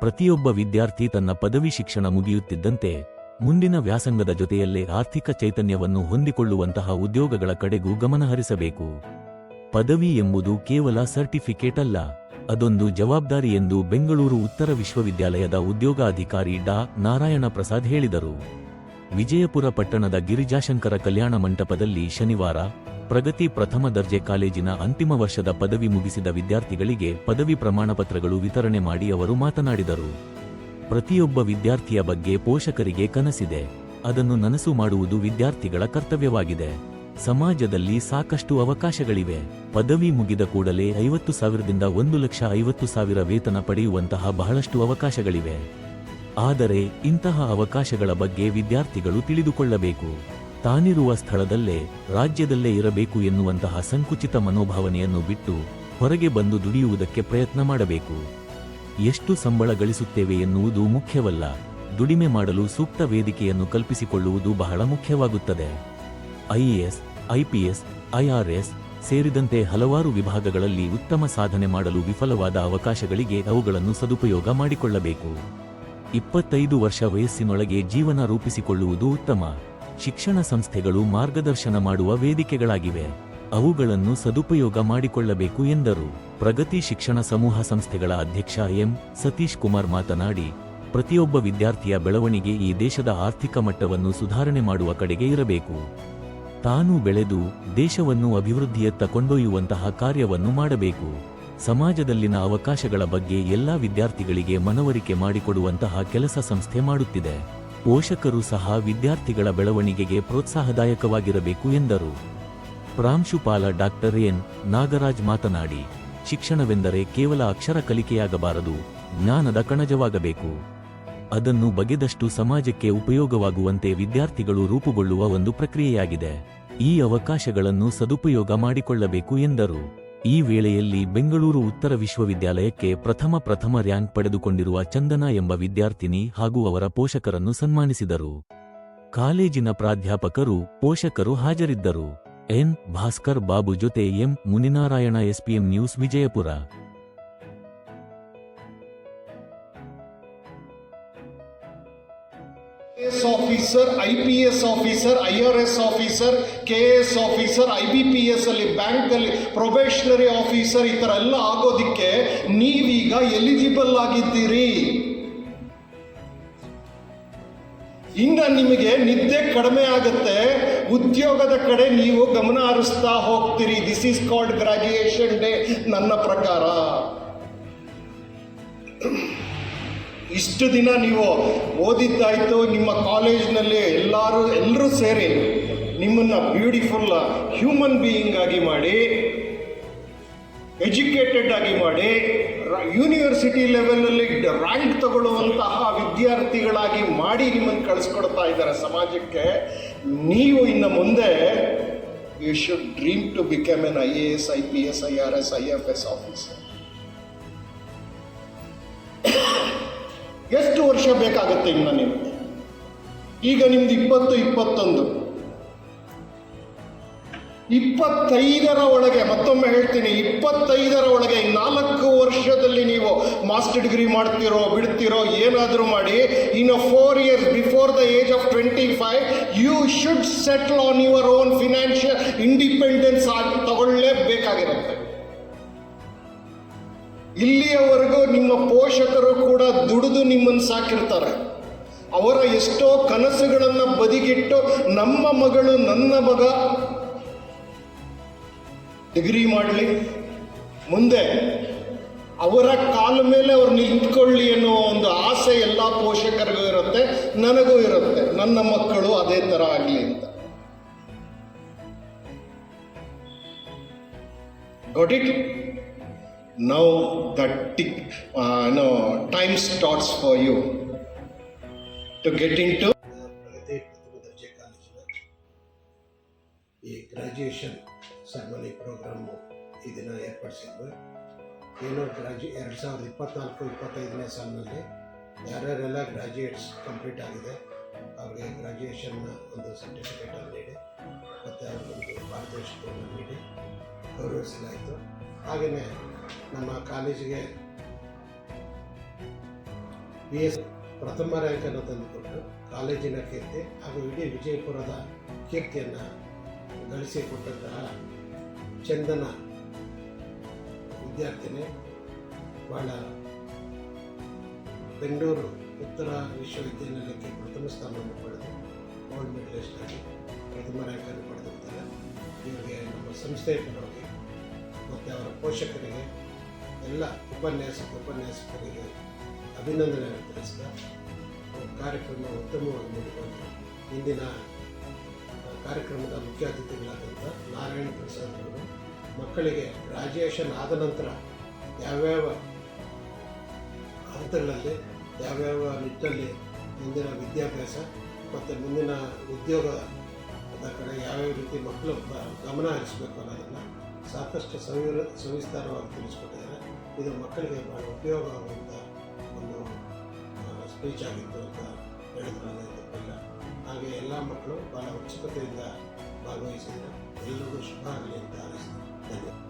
ಪ್ರತಿಯೊಬ್ಬ ವಿದ್ಯಾರ್ಥಿ ತನ್ನ ಪದವಿ ಶಿಕ್ಷಣ ಮುಗಿಯುತ್ತಿದ್ದಂತೆ ಮುಂದಿನ ವ್ಯಾಸಂಗದ ಜೊತೆಯಲ್ಲೇ ಆರ್ಥಿಕ ಚೈತನ್ಯವನ್ನು ಹೊಂದಿಕೊಳ್ಳುವಂತಹ ಉದ್ಯೋಗಗಳ ಕಡೆಗೂ ಗಮನಹರಿಸಬೇಕು ಪದವಿ ಎಂಬುದು ಕೇವಲ ಸರ್ಟಿಫಿಕೇಟ್ ಅಲ್ಲ, ಅದೊಂದು ಜವಾಬ್ದಾರಿ ಎಂದು ಬೆಂಗಳೂರು ಉತ್ತರ ವಿಶ್ವವಿದ್ಯಾಲಯದ ಉದ್ಯೋಗಾಧಿಕಾರಿ ಡಾ. ನಾರಾಯಣ ಪ್ರಸಾದ್ ಹೇಳಿದರು. ವಿಜಯಪುರ ಪಟ್ಟಣದ ಗಿರಿಜಾಶಂಕರ ಕಲ್ಯಾಣ ಮಂಟಪದಲ್ಲಿ ಶನಿವಾರ ಪ್ರಗತಿ ಪ್ರಥಮ ದರ್ಜೆ ಕಾಲೇಜಿನ ಅಂತಿಮ ವರ್ಷದ ಪದವಿ ಮುಗಿಸಿದ ವಿದ್ಯಾರ್ಥಿಗಳಿಗೆ ಪದವಿ ಪ್ರಮಾಣಪತ್ರಗಳು ವಿತರಣೆ ಮಾಡಿ ಅವರು ಮಾತನಾಡಿದರು. ಪ್ರತಿಯೊಬ್ಬ ವಿದ್ಯಾರ್ಥಿಯ ಬಗ್ಗೆ ಪೋಷಕರಿಗೆ ಕನಸಿದೆ. ಅದನ್ನು ನನಸು ಮಾಡುವುದು ವಿದ್ಯಾರ್ಥಿಗಳ ಕರ್ತವ್ಯವಾಗಿದೆ. ಸಮಾಜದಲ್ಲಿ ಸಾಕಷ್ಟು ಅವಕಾಶಗಳಿವೆ. ಪದವಿ ಮುಗಿದ ಕೂಡಲೇ ಐವತ್ತು ಸಾವಿರದಿಂದ ಒಂದು ಲಕ್ಷ ಐವತ್ತು ಸಾವಿರ ವೇತನ ಪಡೆಯುವಂತಹ ಬಹಳಷ್ಟು ಅವಕಾಶಗಳಿವೆ. ಆದರೆ ಇಂತಹ ಅವಕಾಶಗಳ ಬಗ್ಗೆ ವಿದ್ಯಾರ್ಥಿಗಳು ತಿಳಿದುಕೊಳ್ಳಬೇಕು. ತಾನಿರುವ ಸ್ಥಳದಲ್ಲೇ ರಾಜ್ಯದಲ್ಲೇ ಇರಬೇಕು ಎನ್ನುವಂತಹ ಸಂಕುಚಿತ ಮನೋಭಾವನೆಯನ್ನು ಬಿಟ್ಟು ಹೊರಗೆ ಬಂದು ದುಡಿಯುವುದಕ್ಕೆ ಪ್ರಯತ್ನ ಮಾಡಬೇಕು. ಎಷ್ಟು ಸಂಬಳ ಗಳಿಸುತ್ತೇವೆ ಎನ್ನುವುದು ಮುಖ್ಯವಲ್ಲ. ದುಡಿಮೆ ಮಾಡಲು ಸೂಕ್ತ ವೇದಿಕೆಯನ್ನು ಕಲ್ಪಿಸಿಕೊಳ್ಳುವುದು ಬಹಳ ಮುಖ್ಯವಾಗುತ್ತದೆ. ಐಎಎಸ್, ಐಪಿಎಸ್, ಐಆರ್ಎಸ್ ಸೇರಿದಂತೆ ಹಲವಾರು ವಿಭಾಗಗಳಲ್ಲಿ ಉತ್ತಮ ಸಾಧನೆ ಮಾಡಲು ವಿಫಲವಾದ ಅವಕಾಶಗಳಿಗೆ ಅವುಗಳನ್ನು ಸದುಪಯೋಗ ಮಾಡಿಕೊಳ್ಳಬೇಕು. ಇಪ್ಪತ್ತೈದು ವರ್ಷ ವಯಸ್ಸಿನೊಳಗೆ ಜೀವನ ರೂಪಿಸಿಕೊಳ್ಳುವುದು ಉತ್ತಮ. ಶಿಕ್ಷಣ ಸಂಸ್ಥೆಗಳು ಮಾರ್ಗದರ್ಶನ ಮಾಡುವ ವೇದಿಕೆಗಳಾಗಿವೆ. ಅವುಗಳನ್ನು ಸದುಪಯೋಗ ಮಾಡಿಕೊಳ್ಳಬೇಕು ಎಂದರು. ಪ್ರಗತಿ ಶಿಕ್ಷಣ ಸಮೂಹ ಸಂಸ್ಥೆಗಳ ಅಧ್ಯಕ್ಷ ಎಂ. ಸತೀಶ್ ಕುಮಾರ್ ಮಾತನಾಡಿ, ಪ್ರತಿಯೊಬ್ಬ ವಿದ್ಯಾರ್ಥಿಯ ಬೆಳವಣಿಗೆ ಈ ದೇಶದ ಆರ್ಥಿಕ ಮಟ್ಟವನ್ನು ಸುಧಾರಣೆ ಮಾಡುವ ಕಡೆಗೆ ಇರಬೇಕು. ತಾನು ಬೆಳೆದು ದೇಶವನ್ನು ಅಭಿವೃದ್ಧಿಯತ್ತ ಕೊಂಡೊಯ್ಯುವಂತಹ ಕಾರ್ಯವನ್ನು ಮಾಡಬೇಕು. ಸಮಾಜದಲ್ಲಿನ ಅವಕಾಶಗಳ ಬಗ್ಗೆ ಎಲ್ಲಾ ವಿದ್ಯಾರ್ಥಿಗಳಿಗೆ ಮನವರಿಕೆ ಮಾಡಿಕೊಡುವಂತಹ ಕೆಲಸ ಸಂಸ್ಥೆ ಮಾಡುತ್ತಿದೆ. ಪೋಷಕರು ಸಹ ವಿದ್ಯಾರ್ಥಿಗಳ ಬೆಳವಣಿಗೆಗೆ ಪ್ರೋತ್ಸಾಹದಾಯಕವಾಗಿರಬೇಕು ಎಂದರು. ಪ್ರಾಂಶುಪಾಲ ಡಾಕ್ಟರ್ ಎನ್. ನಾಗರಾಜ್ ಮಾತನಾಡಿ, ಶಿಕ್ಷಣವೆಂದರೆ ಕೇವಲ ಅಕ್ಷರ ಕಲಿಕೆಯಾಗಬಾರದು, ಜ್ಞಾನದ ಕಣಜವಾಗಬೇಕು. ಅದನ್ನು ಬಗೆದಷ್ಟು ಸಮಾಜಕ್ಕೆ ಉಪಯೋಗವಾಗುವಂತೆ ವಿದ್ಯಾರ್ಥಿಗಳು ರೂಪುಗೊಳ್ಳುವ ಒಂದು ಪ್ರಕ್ರಿಯೆಯಾಗಿದೆ. ಈ ಅವಕಾಶಗಳನ್ನು ಸದುಪಯೋಗ ಮಾಡಿಕೊಳ್ಳಬೇಕು ಎಂದರು. ಈ ವೇಳೆಯಲ್ಲಿ ಬೆಂಗಳೂರು ಉತ್ತರ ವಿಶ್ವವಿದ್ಯಾಲಯಕ್ಕೆ ಪ್ರಥಮ ಪ್ರಥಮ ರ್ಯಾಂಕ್ ಪಡೆದುಕೊಂಡಿರುವ ಚಂದನ ಎಂಬ ವಿದ್ಯಾರ್ಥಿನಿ ಹಾಗೂ ಅವರ ಪೋಷಕರನ್ನು ಸನ್ಮಾನಿಸಿದರು. ಕಾಲೇಜಿನ ಪ್ರಾಧ್ಯಾಪಕರು ಪೋಷಕರು ಹಾಜರಿದ್ದರು. ಎನ್. ಭಾಸ್ಕರ್ ಬಾಬು ಜೊತೆ M. Muninarayana SPM news Vijayapura. Officer, I P S officer, I R S officer, K S officer, I B P S ಅಲ್ಲಿ ಬ್ಯಾಂಕಲ್ಲಿ ಪ್ರೊಬೇಷನರಿ ಆಫೀಸರ್ ಈ ಥರ ಎಲ್ಲ ಆಗೋದಿಕ್ಕೆ ನೀವೀಗ ಎಲಿಜಿಬಲ್ ಆಗಿದ್ದೀರಿ. ಇನ್ನು ನಿಮಗೆ ನಿದ್ದೆ ಕಡಿಮೆ ಆಗುತ್ತೆ. ಉದ್ಯೋಗದ ಕಡೆ ನೀವು ಗಮನ ಹರಿಸ್ತಾ ಹೋಗ್ತೀರಿ. This is called graduation day ನನ್ನ ಪ್ರಕಾರ. ಇಷ್ಟು ದಿನ ನೀವು ಓದಿದ್ದಾಯಿತು, ನಿಮ್ಮ ಕಾಲೇಜ್ನಲ್ಲಿ ಎಲ್ಲರೂ ಎಲ್ಲರೂ ಸೇರಿ ನಿಮ್ಮನ್ನು ಬ್ಯೂಟಿಫುಲ್ ಹ್ಯೂಮನ್ ಬೀಯಿಂಗ್ ಆಗಿ ಮಾಡಿ ಎಜುಕೇಟೆಡ್ ಆಗಿ ಮಾಡಿ ಯೂನಿವರ್ಸಿಟಿ ಲೆವೆಲಲ್ಲಿ ರ್ಯಾಂಕ್ ತಗೊಳ್ಳುವಂತಹ ವಿದ್ಯಾರ್ಥಿಗಳಾಗಿ ಮಾಡಿ ನಿಮ್ಮನ್ನು ಕಳಿಸ್ಕೊಡ್ತಾ ಇದ್ದಾರೆ ಸಮಾಜಕ್ಕೆ, ನೀವು ಇನ್ನು ಮುಂದೆ you should dream to become an I A S I P S I R S I F S officer ಎಷ್ಟು ವರ್ಷ ಬೇಕಾಗುತ್ತೆ ಇನ್ನು ನಿಮಗೆ ಈಗ ನಿಮ್ದು ಇಪ್ಪತ್ತು, ಇಪ್ಪತ್ತೊಂದು. ಇಪ್ಪತ್ತೈದರ ಒಳಗೆ, ಮತ್ತೊಮ್ಮೆ ಹೇಳ್ತೀನಿ, ಇಪ್ಪತ್ತೈದರ ಒಳಗೆ ನಾಲ್ಕು ವರ್ಷದಲ್ಲಿ ನೀವು ಮಾಸ್ಟರ್ ಡಿಗ್ರಿ ಮಾಡ್ತಿರೋ, ಬಿಡ್ತಿರೋ, ಏನಾದರೂ ಮಾಡಿ, in four years before the age of twenty five you should settle on your own financial independence ಆಗಿ ತಗೊಳ್ಳೇಬೇಕಾಗಿರುತ್ತೆ. ಇಲ್ಲಿಯವರೆಗೂ ನಿಮ್ಮ ಪೋಷಕರು ಕೂಡ ದುಡಿದು ನಿಮ್ಮನ್ನು ಸಾಕಿರ್ತಾರೆ. ಅವರ ಎಷ್ಟೋ ಕನಸುಗಳನ್ನು ಬದಿಗಿಟ್ಟು ನಮ್ಮ ಮಗಳು ನನ್ನ ಮಗ. ಡಿಗ್ರಿ ಮಾಡಲಿ. ಮುಂದೆ ಅವರ ಕಾಲ ಮೇಲೆ ಅವ್ರು ನಿಂತ್ಕೊಳ್ಳಿ ಅನ್ನೋ ಒಂದು ಆಸೆ ಎಲ್ಲ ಪೋಷಕರಿಗೂ ಇರುತ್ತೆ, ನನಗೂ ಇರುತ್ತೆ. ನನ್ನ ಮಕ್ಕಳು ಅದೇ ಥರ ಆಗಲಿ ಅಂತ. got it? Now the tick uh, no time starts for you to get into ದರ್ಜೆ ಕಾಲೇಜಿನ ಈ ಗ್ರ್ಯಾಜುಯೇಷನ್ ಸೆರೆಮನಿ ಪ್ರೋಗ್ರಾಮು ಈ ದಿನ ಏರ್ಪಡಿಸಿದ್ವಿ. ಏನು ಗ್ರಾಜು ಎರಡು ಸಾವಿರದ ಇಪ್ಪತ್ನಾಲ್ಕು ಇಪ್ಪತ್ತೈದನೇ ಸಾಲಿನಲ್ಲಿ ಯಾರ್ಯಾರೆಲ್ಲ ಗ್ರ್ಯಾಜುಯೇಟ್ಸ್ ಕಂಪ್ಲೀಟ್ ಆಗಿದೆ ಅವ್ರಿಗೆ ಗ್ರ್ಯಾಜುಯೇಷನ್ನ ಒಂದು ಸರ್ಟಿಫಿಕೇಟನ್ನು ನೀಡಿ ಮತ್ತು ಅವ್ರಿಗೊಂದು ಪಾರಿತೋಷಿಕವನ್ನು ನೀಡಿ ಗೌರವಿಸಲಾಯಿತು. ಹಾಗೆಯೇ ನಮ್ಮ ಕಾಲೇಜಿಗೆ ಬಿ ಎಸ್ ಪ್ರಥಮ ರ್ಯಾಂಕನ್ನು ತಂದುಕೊಟ್ಟು ಕಾಲೇಜಿನ ಕೀರ್ತಿ ಹಾಗೂ ಇಡೀ ವಿಜಯಪುರದ ಕೀರ್ತಿಯನ್ನು ಗಳಿಸಿಕೊಟ್ಟಂತಹ ಚಂದನ ವಿದ್ಯಾರ್ಥಿನಿ ಬಹಳ ಬೆಂಗಳೂರು ಉತ್ತರ ವಿಶ್ವವಿದ್ಯಾನಿಲಯಕ್ಕೆ ಪ್ರಥಮ ಸ್ಥಾನವನ್ನು ಪಡೆದು ಗೋಲ್ಡ್ ಮೆಡಲಿಸ್ಟ್ ಆಗಿ ಪ್ರಥಮ ರ್ಯಾಂಕನ್ನು ಪಡೆದಿರ್ತಾರೆ ಇವರಿಗೆ ನಮ್ಮ ಸಂಸ್ಥೆಯ ಪರವಾಗಿ ಮತ್ತು ಅವರ ಪೋಷಕರಿಗೆ, ಎಲ್ಲ ಉಪನ್ಯಾಸಕ ಉಪನ್ಯಾಸಕರಿಗೆ ಅಭಿನಂದನೆ ತಿಳಿಸ್ತಾ ಕಾರ್ಯಕ್ರಮ ಉತ್ತಮವಾಗಿ ಮೂಡಿಕೊಂಡು ಇಂದಿನ ಕಾರ್ಯಕ್ರಮದ ಮುಖ್ಯ ಅತಿಥಿಗಳಾದಂಥ ನಾರಾಯಣ ಪ್ರಸಾದ್ ಅವರು, ಮಕ್ಕಳಿಗೆ ಗ್ರಾಜ್ಯುಯೇಷನ್ ಆದ ನಂತರ ಯಾವ್ಯಾವ ಹಂತಗಳಲ್ಲಿ, ಯಾವ್ಯಾವ ನಿಟ್ಟಲ್ಲಿ ಮುಂದಿನ ವಿದ್ಯಾಭ್ಯಾಸ ಮತ್ತು ಮುಂದಿನ ಉದ್ಯೋಗದ ಕಡೆ ಯಾವ್ಯಾವ ರೀತಿ ಮಕ್ಕಳು ಗಮನ ಹರಿಸಬೇಕು ಅನ್ನೋದನ್ನು ಸಾಕಷ್ಟು ಸವಿರ, ಸವಿಸ್ತಾರವಾಗಿ ತಿಳಿಸ್ಕೊಟ್ಟಿದ್ದಾರೆ. ಇದು ಮಕ್ಕಳಿಗೆ ಬಹಳ ಉಪಯೋಗವಾಗುವಂಥ ಒಂದು ಸ್ಪೀಚ್ ಆಗಿತ್ತು ಅಂತ ಹೇಳಿದ್ರು ತಪ್ಪಿಲ್ಲ ಹಾಗೆ ಎಲ್ಲ ಮಕ್ಕಳು ಬಹಳ ಉತ್ಸುಕತೆಯಿಂದ ಭಾಗವಹಿಸಿದರು ಎಲ್ಲರಿಗೂ ಶುಭ ಆಗಲಿ ಅಂತ ಧನ್ಯವಾದ.